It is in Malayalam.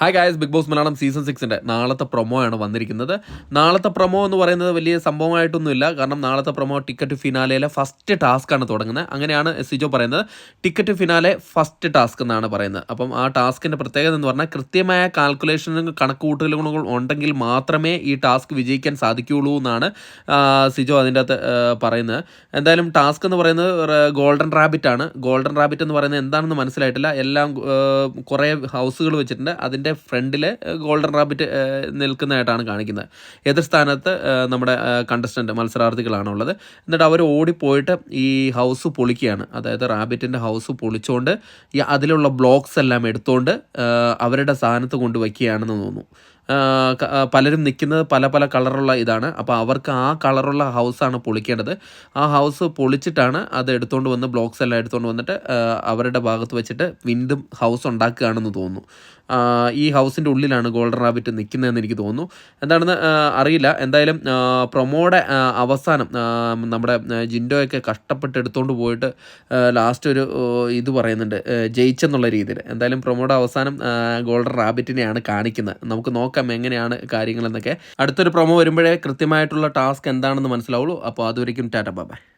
Hi guys Bigg Boss Malayalam season സിക്സിന്റെ നാളത്തെ പ്രൊമോ ആണ് വന്നിരിക്കുന്നത്. നാളത്തെ പ്രൊമോ എന്ന് പറയുന്നത് വലിയ സംഭവമായിട്ടൊന്നുമില്ല. കാരണം നാളത്തെ പ്രൊമോ ടിക്കറ്റ് ഫിനാലയിലെ ഫസ്റ്റ് ടാസ്ക് ആണ് തുടങ്ങുന്നത്. അങ്ങനെയാണ് സിജോ പറയുന്നത്. ടിക്കറ്റ് ഫിനാലെ ഫസ്റ്റ് ടാസ്ക് എന്നാണ് പറയുന്നത്. അപ്പം ആ ടാസ്കിന്റെ പ്രത്യേകത എന്ന് പറഞ്ഞാൽ കൃത്യമായ കാൽക്കുലേഷനും കണക്കുകൂട്ടലുകളും ഉണ്ടെങ്കിൽ മാത്രമേ ഈ ടാസ്ക് വിജയിക്കാൻ സാധിക്കുകയുള്ളൂ എന്നാണ് സിജോ അതിന്റെ അകത്ത് പറയുന്നത്. എന്തായാലും ടാസ്ക് എന്ന് പറയുന്നത് ഗോൾഡൻ റാബിറ്റ് ആണ്. ഗോൾഡൻ റാബിറ്റ് എന്ന് പറയുന്നത് എന്താണെന്ന് മനസ്സിലായിട്ടില്ല. എല്ലാം കുറേ ഹൗസുകൾ വെച്ചിട്ടുണ്ട്. അതിന്റെ ഫ്രണ്ടിൽ ഗോൾഡൻ റാബിറ്റ് നിൽക്കുന്നതായിട്ടാണ് കാണിക്കുന്നത്. എതിർ സ്ഥാനത്ത് നമ്മുടെ കണ്ടസ്റ്റന്റ് മത്സരാർത്ഥികളാണ് ഉള്ളത് എന്നിട്ട് അവർ ഓടിപ്പോയിട്ട് ഈ ഹൗസ് പൊളിക്കുകയാണ്. അതായത് റാബിറ്റിന്റെ ഹൗസ് പൊളിച്ചുകൊണ്ട് ഈ അതിലുള്ള ബ്ലോക്സ് എല്ലാം എടുത്തുകൊണ്ട് അവരുടെ സ്ഥാനത്ത് കൊണ്ടുവയ്ക്കുകയാണെന്ന് തോന്നുന്നു. പലരും നിൽക്കുന്നത് പല പല കളറുള്ള ഇതാണ്. അപ്പോൾ അവർക്ക് ആ കളറുള്ള ഹൗസാണ് പൊളിക്കേണ്ടത്. ആ ഹൗസ് പൊളിച്ചിട്ടാണ് അത് എടുത്തുകൊണ്ട് വന്ന് ബ്ലോക്സ് എല്ലാം എടുത്തുകൊണ്ട് വന്നിട്ട് അവരുടെ ഭാഗത്ത് വെച്ചിട്ട് വീണ്ടും ഹൗസ് ഉണ്ടാക്കുകയാണെന്ന് തോന്നുന്നു. ഈ ഹൗസിന്റെ ഉള്ളിലാണ് ഗോൾഡൻ റാബിറ്റ് നിൽക്കുന്നതെന്ന് എനിക്ക് തോന്നുന്നു. എന്താണെന്ന് അറിയില്ല. എന്തായാലും പ്രൊമോയുടെ അവസാനം നമ്മുടെ ജിൻഡോയൊക്കെ കഷ്ടപ്പെട്ട് എടുത്തുകൊണ്ട് പോയിട്ട് ലാസ്റ്റ് ഒരു ഇത് പറയുന്നുണ്ട് ജയിച്ചെന്നുള്ള രീതിയിൽ. എന്തായാലും പ്രൊമോയുടെ അവസാനം ഗോൾഡൻ റാബിറ്റിനെയാണ് കാണിക്കുന്നത്. നമുക്ക് നോക്കാം. എങ്ങനെയാണ് കാര്യങ്ങളെന്നൊക്കെ. അടുത്തൊരു പ്രൊമോ വരുമ്പോഴേ കൃത്യമായിട്ടുള്ള ടാസ്ക് എന്താണെന്ന് മനസ്സിലാവുള്ളൂ. അപ്പോൾ അതുവരേക്കും ടാറ്റ ബൈ.